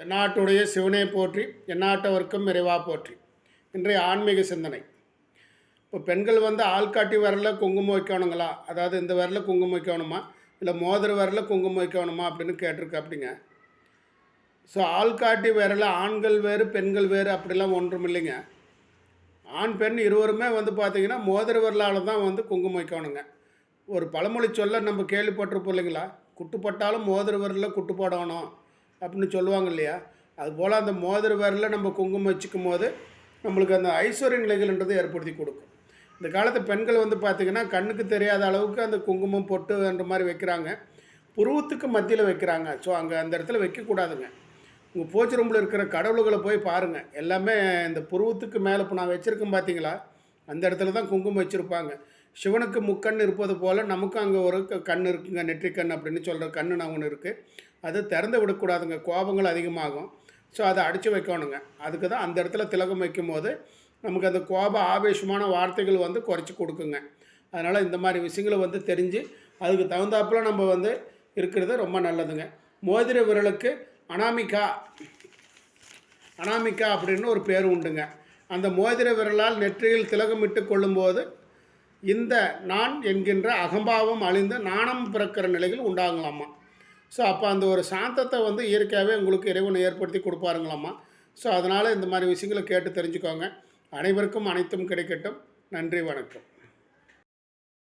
தென்னாட்டுடைய சிவனை போற்றி எந்நாட்டவர்க்கும் நிறைவா போற்றி. இன்றைய ஆன்மீக சிந்தனை. இப்போ பெண்கள் வந்து ஆள்காட்டி வரல குங்குமம் வைக்கணுங்களா? அதாவது இந்த வரல குங்குமம் வைக்கணுமா? இல்லை மோதிர வரல குங்குமம் வைக்கணுமா அப்படின்னு கேட்டிருக்கு அப்படிங்க ஸோ ஆள்காட்டி விரல ஆண்கள் வேறு பெண்கள் வேறு அப்படிலாம் ஒன்றும் இல்லைங்க. ஆண் பெண் இருவருமே வந்து பார்த்திங்கன்னா மோதிர விரலால் தான் வந்து குங்குமம் வைக்கணுங்க. ஒரு பழமொழி சொல்ல நம்ம கேள்விப்பட்டிருப்போம் இல்லைங்களா? குட்டுப்பட்டாலும் மோதிர விரலில் குட்டு போடணும் அப்படின்னு சொல்லுவாங்க இல்லையா? அதுபோல் அந்த மோதிர விரலில் நம்ம குங்குமம் வச்சுக்கும் போது நம்மளுக்கு அந்த ஐஸ்வர்ய நிலைகள்ன்றதை ஏற்படுத்தி கொடுக்கும். இந்த காலத்து பெண்கள் வந்து பார்த்திங்கன்னா கண்ணுக்கு தெரியாத அளவுக்கு அந்த குங்குமம் பொட்டுன்ற மாதிரி வைக்கிறாங்க. புருவத்துக்கு மத்தியில் வைக்கிறாங்க. ஸோ அங்கே அந்த இடத்துல வைக்கக்கூடாதுங்க உங்கள் பூஜை ரூமில் இருக்கிற கடவுள்களை போய் பாருங்கள் எல்லாமே இந்த புருவத்துக்கு மேலே இப்போ நான் வச்சுருக்கேன் பார்த்தீங்களா அந்த இடத்துல தான் குங்குமம் வச்சுருப்பாங்க. சிவனுக்கு முக்கண் இருப்பது போல் நமக்கும் அங்கே ஒரு க- கண் இருக்குங்க நெற்றிக்கண் அப்படின்னு சொல்கிற கண்ணு நான் ஒன்று இருக்குது அது திறந்து விடக்கூடாதுங்க கோபங்கள் அதிகமாகும். ஸோ அதை அடித்து வைக்கணுங்க. அதுக்கு தான் அந்த இடத்துல திலகம் வைக்கும் போது நமக்கு அந்த கோப ஆவேசமான வார்த்தைகள் வந்து குறைச்சி கொடுக்குங்க. அதனால் இந்த மாதிரி விஷயங்களை வந்து தெரிஞ்சு அதுக்கு தகுந்தாப்புல நம்ம வந்து இருக்கிறது ரொம்ப நல்லதுங்க. மோதிர விரலுக்கு அனாமிகா அனாமிகா அப்படின்னு ஒரு பேர் உண்டுங்க. அந்த மோதிர விரலால் நெற்றியில் திலகமிட்டு கொள்ளும்போது இந்த நான் என்கின்ற அகம்பாவம் அழிந்து நாணம் பிறக்கிற நிலைகள் உண்டாகலாமா? ஸோ அப்போ அந்த ஒரு சாந்தத்தை வந்து இயற்கையாகவே உங்களுக்கு இறைவன் ஏற்படுத்தி கொடுப்பாருங்களாம்மா ஸோ அதனால் இந்த மாதிரி விஷயங்களை கேட்டு தெரிஞ்சுக்கோங்க. அனைவருக்கும் அனைத்தும் கிடைக்கட்டும். நன்றி வணக்கம்.